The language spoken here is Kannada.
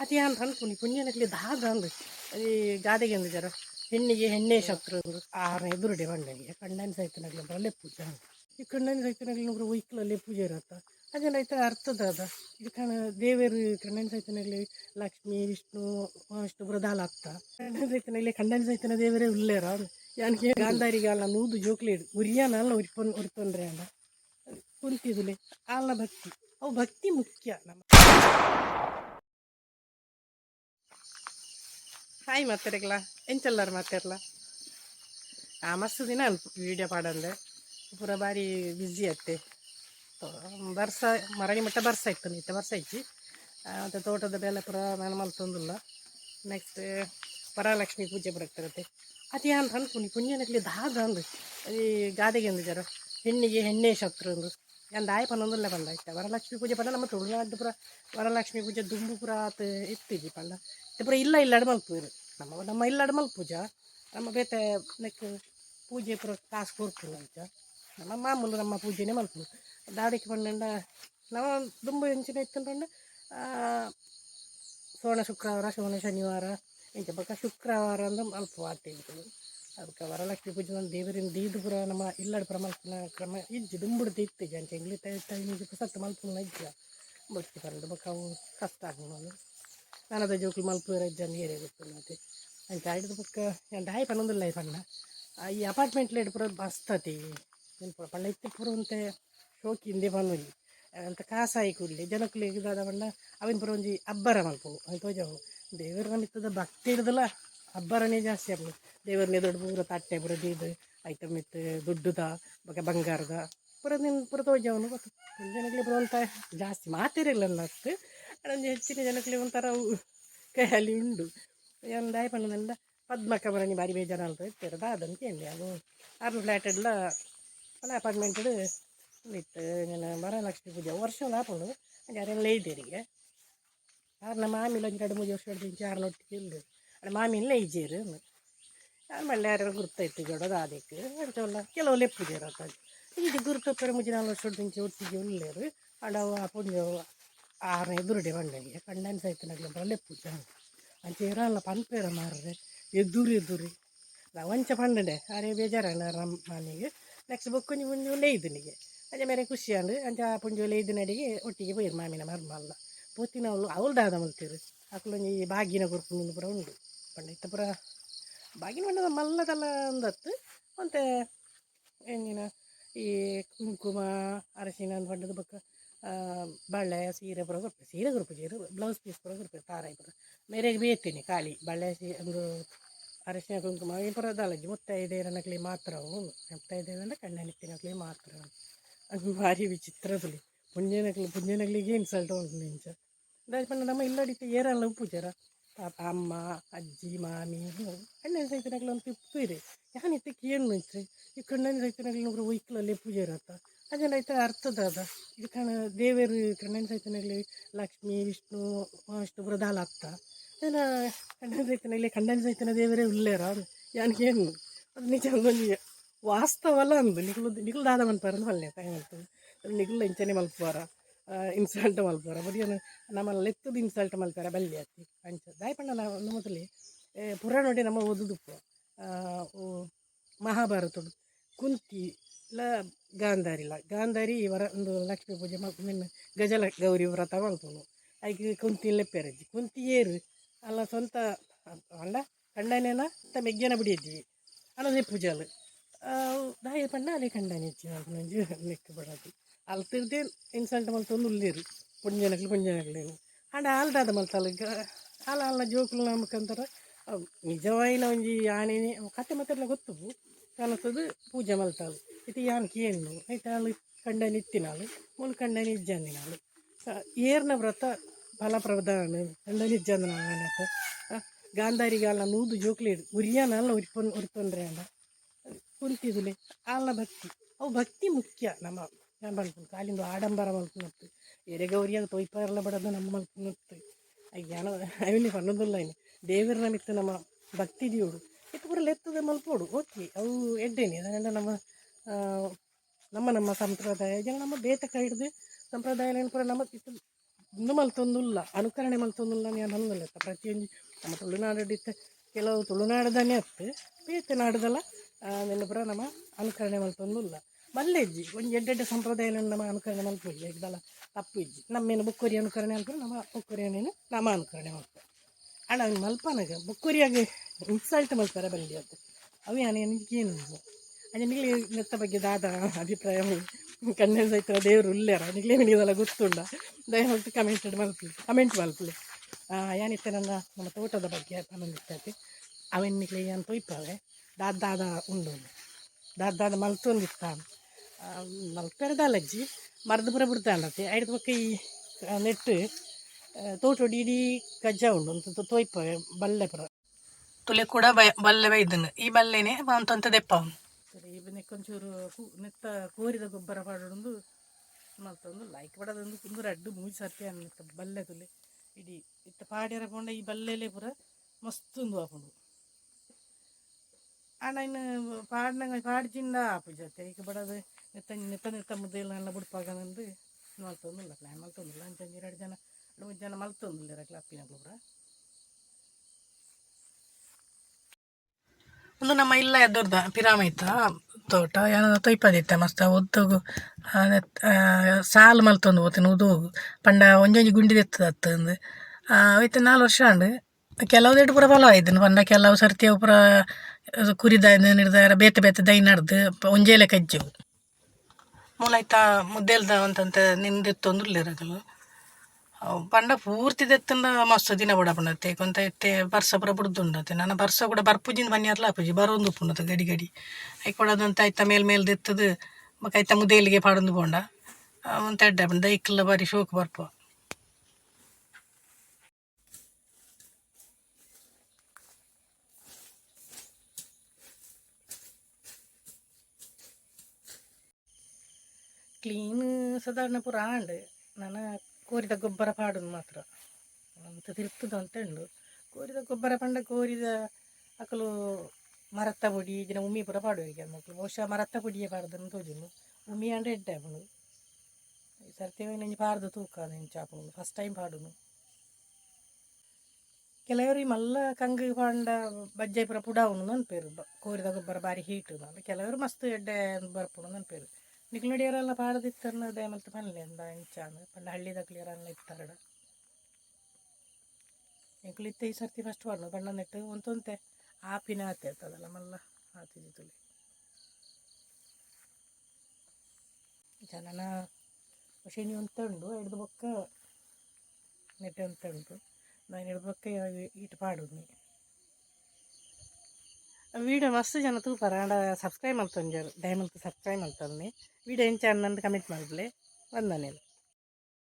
ಅನ್ಕೊಂಡು ಪುಣ್ಯನಕ್ಲಿ ದಾದ ಅಂದು. ಈ ಗಾದೆಗೆ ಅಂದ ಜರ ಹೆಣ್ಣಿಗೆ ಹೆಣ್ಣೆ ಶತ್ರು ಆರನೇ ಎದುರುಡೆ ಬಂಡನಿಗೆ ಕಣ್ಣನ ಸಹಿತನಾಗ್ಲಿ ಅಲ್ಲೇ ಪೂಜೆ ಈ ಕಣ್ಣನ ಸಹಿತನಾಗ್ಲಿ ಒಬ್ರು ವೈಕ್ಲಲ್ಲಿ ಪೂಜೆ ಇರತ್ತ. ಅದೆಲ್ಲ ಆಯ್ತಾ ಅರ್ಥದ ಅದ ಇದು ಕಣ, ದೇವರು ಕಣ್ಣನ ಸಹಿತನಾಗ್ಲಿ ಲಕ್ಷ್ಮಿ, ವಿಷ್ಣು ವಿಷ್ಣು ಬೃದಾಲ ಅತ್ತ. ಕಣ್ಣನ ಸಹಿತನಾಗ್ಲಿ ಕಣ್ಣನ ಸಹಿತನ ದೇವರೇ ಉಳ್ಳೇರ ಯಾನಿಗೆ ಅಲ್ಲ, ನೂದು ಜೋಕ್ಲಿ ಉರಿಯಾನ ಅಲ್ಲ ಉರಿಪನ್ ಉರಿಪೊಂಡ್ರೆ ಅಲ್ಲ. ಕುಂತಿದುಲೆ. ಅಲ್ಲ ಭಕ್ತಿ. ಅವು ಭಕ್ತಿ ಮುಖ್ಯ ನಮ್ಮ ಹಾಯ್ ಮಾತಾಡಿಗ್ಲ ಎಂಚೆಲ್ಲಾರು ಮಾತಾಡಲ? ಆ ಮಸ್ತ್ ದಿನ ಅಲ್ಪ ವೀಡಿಯೋ ಪಾಡಂದೆ. ಪೂರ ಬಾರಿ ಬ್ಯುಸಿ ಅತ್ತೆ. ಬರ್ಸ, ಮರಳಿ ಮಟ್ಟ ಬರ್ಸ ಇತ್ತು, ನಿತ್ಯ ಬರ್ಸ ಐತಿ. ಮತ್ತು ತೋಟದ ಬೆಲೆ ಪುರ ಮನಮಲ್ ತಂದಿಲ್ಲ. ನೆಕ್ಸ್ಟ್ ವರಲಕ್ಷ್ಮಿ ಪೂಜೆ ಬರಕ್ತಿರತ್ತೆ. ಅದು ಏನು ಅಂತ ಅನ್ಕೊಂಡು ಪುಣ್ಯನಕ್ಲಿ ದಾದ ಅಂದು. ಈ ಗಾದೆಗೆ ಅಂದು ಜರ. ಹೆಣ್ಣಿಗೆ ಹೆಣ್ಣೆ ಶತ್ರು ಅಂದು. ಅಂದ ಆಯ್ ಪನ್ನೊಂದಲ್ಲೇ ಬಂದ ಆಯ್ತಾ. ವರಲಕ್ಷ್ಮಿ ಪೂಜೆ ಪಂಡ ನಮ್ಮ ತುಳುನಾಡು ಪುರ ವರಲಕ್ಷ್ಮಿ ಪೂಜೆ ದುಂಬು ಪುರ ಆತ ಇತ್ತಿಜಿ ಪಂಡ. ಇದು ಇಲ್ಲ ಇಲ್ಲ ಇಲ್ಲಾಡು ಮಲ್ಪುರು ನಮ್ಮ ನಮ್ಮ ಇಲ್ಲಾಡು ಮಲ್ಪೂಜಾ ನಮ್ಮ ಬೇತೆ ನೆಕ್ ಪೂಜೆ ಪೂರ ಕಾಸು ಕೊಡ್ತೀವಿ ಅಂತ. ನಮ್ಮ ಮಾಮೂಲು ನಮ್ಮ ಪೂಜೆನೇ ಮಲ್ಪು ದಾಡಿಗೆ ಪಂಡ ನಾವು ದುಂಬು ಹೆಂಚಿನ ಇತ್ತಂಡ ಸೋಣ ಶುಕ್ರವಾರ ಸೋಣ ಶನಿವಾರ ಇಂಚ ಬಕ್ಕ ಶುಕ್ರವಾರ ಅಂದ್ರೆ ಮಲ್ಪ ಆಟಿದ್ದು ಅದಕ್ಕೆ ವರಲಕ್ಷ್ಮಿ ಪೂಜೆ ಒಂದು ದೇವರಿಂದ ದೀದು ಪುರ ನಮ್ಮ ಇಲ್ಲಡ ಪುರ ಮಲ್ಪನ ಕ್ರಮ ಇಜ್ಜಿ ದುಂಬುಡ್ದು ಇತ್ತಿಜ ಅಂಚ ಇಂಗ್ಲಿ ಟೈಮಿಗೆ ಸತ್ತು ಮಲ್ಪನ ಇಜ್ಜ. ಬಟ್ಟಿ ಪರಂದು ಬಕ್ಕ ಅವು ಕಷ್ಟ ಆಗೋದು ನಾನದ ಜೋಕುಲು ಮಲ್ಪುರ ಇದ್ದಾನೆ ಏರಿಯಾ ಗೊತ್ತಿಲ್ಲ ಮತ್ತೆ. ಅಂಚ ಪಕ್ಕ ಎಂಟು ಎಂತ ಹಾಯ್ ಲೈಫ್ ಪಣ್ಣ ಈ ಅಪಾರ್ಟ್ಮೆಂಟ್ ಲೇಟ್ ಪುರ ಬಸ್ತತಿ ನೆನ್ಪು ಪಂಡ ಇತ್ತು ಪುರ ಅಂತ, ಶೋಕಿ ಹಿಂದೆ ಬಂದಲ್ಲಿ ಅಂತ ಕಾಸಾಯಿ ಕೂಡಲಿ, ಜನಕ್ಕೆ ಇದಾದ ಪಂಡ ಅವಿನ ಪುರ ಒಂಜಿ ಅಬ್ಬರ ಮಲ್ಪು ಅದು ತೋಜವು ದೇವರ ನಮಿತ್ತದ ಭಕ್ತಿ ಹಿಡ್ದಲ್ಲ ಅಬ್ಬರನೇ ಜಾಸ್ತಿ ಅಪ್ಪ ದೇವರನ್ನೇ ದೊಡ್ಡ ಪೂರ ತಟ್ಟೆ ಪುರ ದೀದು ಐಟಮ್ ಇತ್ತು, ದುಡ್ಡುದ ಬಗ್ಗೆ ಬಂಗಾರದ, ಪುರ ನಿನ್ನ ಪುರ ತೋಜವನು ಗೊತ್ತು. ಜನಗಳಿಗೆ ಬರುವಂಥ ಜಾಸ್ತಿ ಮಾತಿರಲಿಲ್ಲ ಅಷ್ಟು. ಒಂದು ಹೆಚ್ಚಿನ ಜನಕ್ಕೆ ಒಂಥರ ಕೈಯಲ್ಲಿ ಉಂಡು. ಒಂದು ಆಯ್ಪಣ್ಣನೆಲ್ಲ ಪದ್ಮಕ್ಕ ಬರನಿ ಬಾರಿ ಬೇಜಾರು ಅಂತ ಇರ್ತಾರೆ ಅದಂತ ಕೇಳಿ ಅದು ಆರು ಫ್ಲ್ಯಾಟ್ ಎಲ್ಲ ಅಲ್ಲ ಅಪಾರ್ಟ್ಮೆಂಟ್ ಇತ್ತು. ನಾನು ವರಲಕ್ಷ್ಮಿ ಪೂಜೆ, ವರ್ಷ ಲಾಪುಂಡು ಯಾರೆಲ್ಲ ಇದ್ದೀರಿಗೆ ಆರು ನಮ್ಮ ಮಾಮಿಲ ಒಂದು ಎರಡು ಮೂರು ವರ್ಷ ಹಿಡಿದು ಆರ್ನೊಟ್ಟಿಗೆ ಇಲ್ಲ ಅದು ಮಾಮಿನ ಈಜೇರು. ಆಮೇಲೆ ಯಾರು ಗುರುತಾಯ್ತು ಜೋಡೋದು ಅದಕ್ಕೆ ಅಂಚವಲ್ಲ ಕೆಲವು ಲೆಪ್ಪುಜೆ ಇರತ್ತೆ ಈಗ ಗುರುತು ಪೆರ ಮುಜಿ ನಾಲ್ಕು ವರ್ಷ ಹೊಡ್ದಿಂಚೆ ಒಟ್ಟಿಗೆ ಉಳ್ಳೇರು ಅಡವ ಪುಂಜ ಆರನೇ ಎದುರುಡೆ ಬಂಡೆಗೆ ಕಂಡನ ಸೈತನಾಗ್ಲ ಬರಲೇ ಪೂಜೆ ಅಂತ. ಅಂಚೆ ಇರಲ್ಲ ಪನ್ಪೇರ ಮಾರ್ರೆ ಎದುರು ಎದುರಿ ಅವಂಚ ಪಂಡಡೆ ಅರೆ ಬೇಜಾರಲ್ಲ ನಮ್ಮ ಮನೆಗೆ. ನೆಕ್ಸ್ಟ್ ಬೊಕ್ಕೊಂಜಿ ಮುಂಜಿ ಒಳ್ಳೆ ಇದನಿಗೆ ಅಂಜೆ ಮೇರೆ ಖುಷಿ ಅಂದು, ಅಂಚೆ ಆ ಪುಂಜಿ ಒಳ್ಳೆ ಇದನಡಿಗೆ ಒಟ್ಟಿಗೆ ಬೈರು ಮಾಮಿನ ಮರ್ಮಲ್ಲ ಪೋತಿನ ಅವಳು ಅವಳದಾದ ಮಲ್ತೀರು ಅಕ್ಲೊಂಜಿ ಬಾಗಿನ ಗುರುಪುನ ಪುರ ಉಂಡು. ಪಂಡ ಇತ್ತ ಪುರ ಬಾಗಿನ ಬಣ್ಣದ ಮಲ್ಲದಲ್ಲ ಒಂದತ್ತು. ಮತ್ತು ಏನಿನ ಈ ಕುಂಕುಮ ಅರಸಿನ ಬಣ್ಣದ ಬಕ್ಕ ಬಳೆ ಸೀರೆ ಪುರ ಕೊಡ್ಪೆ ಸೀರೆ ಕೊಡ್ಪೆ ಸೀರೆ ಬ್ಲೌಸ್ ಪೀಸ್ ಪುರ ಕೊಡ್ಪೆ ತಾರಾಯಿ ಪುರ ಮೇರೆಗೆ ಬೇಯ್ತೀನಿ ಖಾಲಿ ಬಳೆ ಸೀ, ಒಂದು ಅರಶಿನ, ಕುಂಕುಮ, ಈ ಪುರ ಮುತ್ತೈದೆ ನಕಲಿ ಮಾತ್ರ ಮುತ್ತೈದೆ ಅಂದರೆ ಅಂದ್ರೆ ಕಣ್ಣನಿತ್ತಿನ ನಕಲಿ ಮಾತ್ರ ಅದು ಭಾರಿ ವಿಚಿತ್ರದಲ್ಲಿ ಪುಂಜನಕ್ಲಿ ಪುಂಜನಕ್ಲಿಗೆ ಇನ್ಸಲ್ಟ್ ಉಂಟು ನಿಂಚ. ಪಂಡ ನಮ್ಮ ಇಲ್ಲಡಿತ್ತು ಏರಲ್ಲ ಪೂಜಾರ. ಪಾಪ ಅಮ್ಮ, ಅಜ್ಜಿ, ಮಾಮಿ ಅಣ್ಣ ಸಹಿತನಾಗ್ಲಿ ಒಂದು ತಿಪ್ಪು ಇದೆ. ಯಾನಿತ್ತು ಕೇಳು ಇತ್ತು ಈ ಕಣ್ಣನ ಸಹಿತನಾಗ್ಲಿ ಒಬ್ಬರು ವೈಕ್ಲಲ್ಲಿ ಪೂಜೆ ಇರತ್ತ ಅದೆಲ್ಲ ಆಯ್ತಾ ಅರ್ಥದ ಅದು. ಇದು ಕಣ ದೇವರು ಕಣ್ಣನ ಸೈತನಲ್ಲಿ ಲಕ್ಷ್ಮಿ, ವಿಷ್ಣು ಮಹಾವಿಷ್ಣು ಬೃದಾಲ ಅರ್ಥ ಅದೆಲ್ಲ ಕಣ್ಣನ ಸೈತನಲ್ಲಿ ಕಣ್ಣನ ಸಹಿತನ ದೇವರೇ ಉಳ್ಳೇರ? ಅದು ಯಾನಿಗೇನು ಅದು ನಿಜ ಒಂದು ವಾಸ್ತವಲ್ಲ ಅಂದು. ನಿಗುಲು ನಿಗುಲು ದಾದ ಮನ್ಪಾರ ಹೊಲ್ಲೆ ಟೈಮ್ ಅಂತದ್ದು ನಿಗುಲ್ಲ ಇಂಚನೆ ಮಲ್ಪಾರ ಇನ್ಸಲ್ಟ್ ಮಲ್ಪಾರ ಬಡಿಯನು ನಮ್ಮಲ್ಲಿ ಲೆತ್ತದ ಇನ್ಸಲ್ಟ್ ಮಲ್ಪಾರ ಬಲ್ಲೆ ಅತ್ತಿ ಅಂಚ ದಾಯಪಣ್ಣ ನಾವು ಮೊದಲೇ ಪುರಾಣ ನೋಡಿ ನಮ್ಮ ಓದುದುಪ್ಪು. ಮಹಾಭಾರತದು ಕುಂತಿ ಲ ಇಲ್ಲ ಗಾಂಧಾರಿ ವರ ಒಂದು ಲಕ್ಷ್ಮೀ ಪೂಜೆ ಮಲ್ಪು ಗಜಲ ಗೌರಿ ವ್ರತ ಮಲ್ಪುನು ಆಯ್ಕೆ ಕುಂತಿ ಲೆಪ್ಪೆರಜ್ಜಿ ಕುಂತಿ ಏರು. ಅಲ್ಲ ಸ್ವಂತ ಅಂಡ ಕಂಡನೇನ ಮೆಗ್ಗನ ಬಿಡಿದ್ವಿ. ಅಲ್ಲ ಪೂಜಾಲು. ದಾಯ ಪಂಡ ಅಲ್ಲಿ ಕಂಡನೆ ಇಚ್ಚಿ ನಂಜು ಲೆಕ್ಕ ಬಿಡೋದು ಅಲ್ಲಿ ತಿರ್ದೆ ಇನ್ಸಲ್ಟ್ ಮಲ್ತೊಂದು ಉಳ್ಳೇರು ಪುಂಜನಕ್ಲು ಪುಂಜನಕ್ಲೇನು ಆಂಡ ಆಲ್ದಾದ ಮಲ್ತಲ್ಲ ಆಲ ಆಲ್ನ ಜೋಕುಲು ನಮ್ಕಂತಾರ ನಿಜವಾಯಿನ ಒಂಜಿ ಆಣೆನೆ ಕತೆ ಮತ್ತೆಲ್ಲ ಗೊತ್ತು. ಕಾಣತ್ತದು ಪೂಜೆ ಮಲ್ತಾಳು ಇದು ಯಾನ್ ಕೇಳು ಆಯ್ತು ಆಳು ಕಂಡನಿ ಇತ್ತಿನಾಳು ಮುಳು ಕಂಡನಿ ಇಜ್ಜಂದಿನಾಳು ಏರ್ನ ವ್ರತ ಫಲಪ್ರದಾನ ಕಂಡನಿ ಇಜ್ಜಂದ ನಾನತ್ತ ಗಾಂಧಾರಿಗಾಲ ನೂದು ಜೋಕ್ಲೇಡು ಉರಿಯಾನಲ್ಲ ಉರಿಪೊನ್ ಉರಿಪೊಂಡ್ರೆ ಅಂಡ ಕುಂತಿದುಲೆ ಆಲ್ನ ಭಕ್ತಿ ಅವು ಭಕ್ತಿ ಮುಖ್ಯ ನಮ್ಮ ನಾನು ಮಲ್ಪುನು ಕಾಲಿಂದು ಆಡಂಬರ ಮಲ್ಪುನತ್ತು ಎರೆ ಗೌರಿಯಾಗ ತೊಯ್ಪಾರಲ್ಲ ಬಡದು ನಮ್ಮ ಮಲ್ಪುನತ್ತು ಅಯ್ಯಾನ ಅವನಿ ಪನ್ನೊಂದಿಲ್ಲ ಇನ್ನು ದೇವರ ನಮಿತ್ತು ನಮ್ಮ ಭಕ್ತಿ ದಿಯೋಡು ಇತ್ತು ಪೂರ ಲೆತ್ತದ ಮಲ್ಪೋಡು ಓಕೆ ಅವು ಎಡ್ಡೇನೆ ಅದರಿಂದ ನಮ್ಮ ನಮ್ಮ ಸಂಪ್ರದಾಯ ಜನ ನಮ್ಮ ಬೇತ ಹಿಡ್ದು ಸಂಪ್ರದಾಯ ಪೂರ ನಮ್ಮ ಒಂದು ಮಲ್ತೊಂದುಲ್ಲ, ಅನುಕರಣೆ ಮಲ್ತೊಂದುಲ್ಲ ನಾನು ಹಂಗಲ್ಲ ಪ್ರತಿಯೊಂದು ನಮ್ಮ ತುಳುನಾಡಿತ್ತ ಕೆಲವು ತುಳುನಾಡದನೇ ಅತ್ತೆ ಬೇತೆ ನಾಡದಲ್ಲ ನೆನಪುರ ನಮ್ಮ ಅನುಕರಣೆ ಮಲ್ತೊಂದುಲ್ಲ. ಮಲ್ಲೆಜ್ಜಿ ಒಂದು ಎಡ್ಡೆಡ್ಡೆ ಸಂಪ್ರದಾಯ ನಮ್ಮ ಅನುಕರಣೆ ಮಲ್ಪೊಯ್ಯಿ ಇದ್ದಲ್ಲ ತಪ್ಪು ಇಜ್ಜಿ. ನಮ್ಮೇನು ಬುಕ್ಕೊರಿ ಅನುಕರಣೆ ಅನ್ಕೊಂಡು ನಮ್ಮ ಬುಕ್ಕೊರಿಯನೇನು ನಮ್ಮ ಅನುಕರಣೆ ಮಾಡ್ತಾರೆ ಅಣ್ಣ, ಮಲ್ಪನಾಗ, ಬುಕ್ಕೊರಿಯಾಗಿ ಇನ್ಸಲ್ಟ್ ಮಲ್ತಾರೆ ಬಂದಿ ಅದು ಅವು ಏನು ಏನು ನಿಗಲಿ ನೆತ್ತ ಬಗ್ಗೆ ದಾದ ಅಭಿಪ್ರಾಯ ಕಣ್ಣೆ ಸೈತ್ರ ದೇವರು ಉಲ್ಲೇರ. ನಿಮಗೆ ನಿಗದೆಲ್ಲ ಗೊತ್ತುಂಡ ದಯಮಾಡಿ ಕಮೆಂಟ್ ಮಲ್ಪಲಿ ಕಮೆಂಟ್ ಮಲ್ಪಲಿ ಏನಿತ್ತೆ ನನ್ನ, ನಮ್ಮ ತೋಟದ ಬಗ್ಗೆ ಅವೆನ್ ನಿಮಗೆ ಏನು ತೊಯ್ಪಾವೆ ದಾದ ದಾದ ಉಂಡು ದಾದ ದಾದ ಮಲ್ತೊಂದಿತ್ತ? ಮಲ್ಪೆರದಲ್ಲಜ್ಜಿ ಮರದ ಪುರ ಬಿಡ್ತಾಂಡತಿ ಐದು ಪಕ್ಕ ಈ ನೆಟ್ಟು ಕಜ್ಜ ತೋಟ ಇಡೀ ಕಜ್ಜ ಉಂಡು. ಅಂತ ತೊಯ್ಪಾವೆ ಬಲ್ಲೆ ಪುರ. ತುಲೆ ಕೂಡ ಬಲ್ಲೆ ಬೈದನು. ಈ ಬಲ್ಲೆನೆ ಅಂತ ದೆಪ್ಪ ಸರಿ ಈಗ ನೆಕ್ಕೊಂಚೂರು ಕೂ ನೆತ್ತ ಕೋರಿದ ಗೊಬ್ಬರ ಪಾಡೊಂದು ಮತ್ತೊಂದು ಲೈಕ್ ಪಡೋದೊಂದು ಕುಂದೂರು ಅಡ್ಡು ಮೂಜಿ ಸರ್ತಿ ಅನ್ನಿತ್ತ, ಬಲ್ಲೆ ತುಲೆ. ಇಡೀ ಇತ್ತ ಪಾಡ್ಯರ ಪೋಂಡ ಈ ಬಲ್ಲೆಲೆ ಪೂರ ಮಸ್ತ್ ಒಂದು ಆಪುಂಡು ಆಂಡ ಇನ್ನು ಪಾಡ್ನಂಗ ಪಾಡ್ಜಿಂದ ಆಪು ಜೊತೆ ಈಗ ಬಡದೆ ನೆತ್ತ ನೆತ್ತ ನೆತ್ತ ಮುದ್ದೆಲ್ಲ ಎಲ್ಲ ಬಿಡ್ಪಾಗಂದು ಮಲ್ತೊಂದಿಲ್ಲ ಪ್ಲ್ಯಾನ್ ಮಲ್ತೊಂದಿಲ್ಲ ಅಂತಂದು ಎರಡು ಜನ, ಮೂರು ಜನ ಮಲ್ತೊಂದಿಲ್ಲ ಕ್ಲಪ್ಪಿನ ಗೊಬ್ಬರ ಒಂದು ನಮ್ಮ ಇಲ್ಲ ಎದುರ್ದ ಪಿರಾಮ ತೋಟ ಏನೋ ತೊಯ್ಪದಿತ್ತ ಮಸ್ತ ಉದ್ದೋಗು ಸಾಲು ಮಲ್ತೊಂದು ಹೋತಿನ ಉದೋಗು. ಪಂಡ ಒಂಜೊಂಜಿ ಗುಂಡಿ ತೆತ್ತದ ಅತ್ತಂದು. ಆಯ್ತು ನಾಲ್ಕು ವರ್ಷ ಅಂಡು ಕೆಲವು ದೇಟ್ ಪೂರ ಫಲ ಆಯ್ತು ಪಂಡ ಕೆಲವು ಸರ್ತಿ ಪೂರ ಕುರಿದ ನಿರ್ಧಾರ ಬೇತೆ ಬೇತೆ ದೈ ನಡ್ದು ಒಂಜೇಲೆ ಕಜ್ಜವು ಮೂಲಾಯ್ತ ಮುದ್ದೆಲ್ದ ಅಂತಂತ ನಿಂದಿತ್ತು ಇರಗಲು ಅವು ಪಂಡ ಪೂರ್ತಿ ದೆತ್ತಂಡ ಮಸ್ತ್ ದಿನ ಬುಡ ಪಂಡತ್ತೆ. ಕೊಂತ ಇತ್ತೆ ಬರ್ಸ ಪೂರ ಬುಡ್ದುಂಡತೆ ನನ್ನ ಬರ್ಸ ಕೂಡ ಬರ್ಪುಜಿನ ಮನೆಯರ್ಲ ಆಪುಜಿ ಬರೋಂದು ಪುಂಡತ ಗಡಿ ಗಡಿ. ಐ ಕೊಡೋದಂತ ಐತ ಮೇಲ್ ಮೇಲ್ ದೆತ್ತದು ಬೊಕ ಐತ ಮುದೇಲಿಗೆ ಪಾಡೊಂದು ಪೋಂಡ. ಅವಂತ ಎಡ್ಡೆ ಪಂಡ ದೈಕ್ಲ ಬಾರಿ ಶೋಕ್ ಬರ್ಪ. ಕ್ಲೀನ್ ಸಾಧಾರಣ ಪೂರ ಆಂಡ್ ನಾನು ಗೊಬ್ಬರ ಪಾಡುದು ಮಾತ್ರ. ಅಂತ ತಿರ್ತದ ಅಂತ ಉಂಡು ಕೋರಿದ ಗೊಬ್ಬರ ಪಂಡ ಕೋರಿದ ಅಕಲು ಮರತ್ತ ಪುಡಿ, ಇದನ್ನ ಉಮ್ಮಿ ಪೂರ ಪಾಡುವರಿಗೆ ಮಕ್ಕಳು ಬಹುಶಃ ಮರತ್ತ ಪುಡಿಯೇ ಪಾಡ್ದನ್ನು ತೋಜುನು ಉಮ್ಮಿ ಅಂಡ್ ಎಡ್ಡೆ ಆಪುಂಡು ಈ ಸರ್ತಿ ನಂಜಿ ಪಾಡ್ದು ತೂಕ ನೆಂಚು ಆಪುಂಡು ಫಸ್ಟ್ ಟೈಮ್ ಪಾಡುನು ಕೆಲವರು ಈ ಮಲ್ಲ ಕಂಗು ಪಾಂಡ, ಬಜ್ಜೆ ಪೂರ ಪುಡಾವನು ನನ್ನ ಪೇರು ಕೋರಿದ ಗೊಬ್ಬರ ಬಾರಿ ಹೀಟ್ ಅಂದ್ರೆ ಕೆಲವರು ಮಸ್ತ್ ಎಡ್ಡೆ ಬರ್ಪುಡು ನನ್ಪೇರು. ನಿಕ್ಲಡಿಯರೆಲ್ಲ ಬಾರದಿತ್ತನ್ನೋದೇ ದೇಮಲ್ತ ಪನ್ಲೆ ಅಂದ ಇಂಚಾನ ಪಂಡ ಹಳ್ಳಿದ ಕ್ಲಿಯರನ್ನ ಇತ್ತಾರಡ ಎಂಕ್ಲಿತ್ತ ಈ ಸರ್ತಿ ಫಸ್ಟ್ ಬಣ್ಣ ಬಣ್ಣ ನೆಟ್ಟು ಒಂತೊಂತೆ ಆಪಿನ ಆತೆ ಇರ್ತದಲ್ಲ ಮಲ್ಲ ಆತಿದ್ದು ತುಳಿ ಜನನ ಶನಿ ಉಂಡು ಹಿಡ್ದು ಬೊಕ್ಕ ನೆಟ್ಟೆ ಉಂಟು ನಾನು ಹಿಡ್ದು ಬೊಕ್ಕ ಈಟು ಪಾಡುದು ವೀಡಿಯೋ ಮಸ್ತ್ ಜನ ತೂಪಾರ ಆಂಡ ಸಬ್ಸ್ಕ್ರೈಬ್ ಮಾಡ್ತೊಂಜಾರು ದಯಮಲ್ತು ಸಬ್ಸ್ಕ್ರೈಬ್ ಮಾಡ್ತಂದೆ ವೀಡಿಯೋ ಎಂಚ ಅನ್ನಂದು ಕಮೆಂಟ್ ಮಾಡಿದ್ಲೆ ವಂದನೆ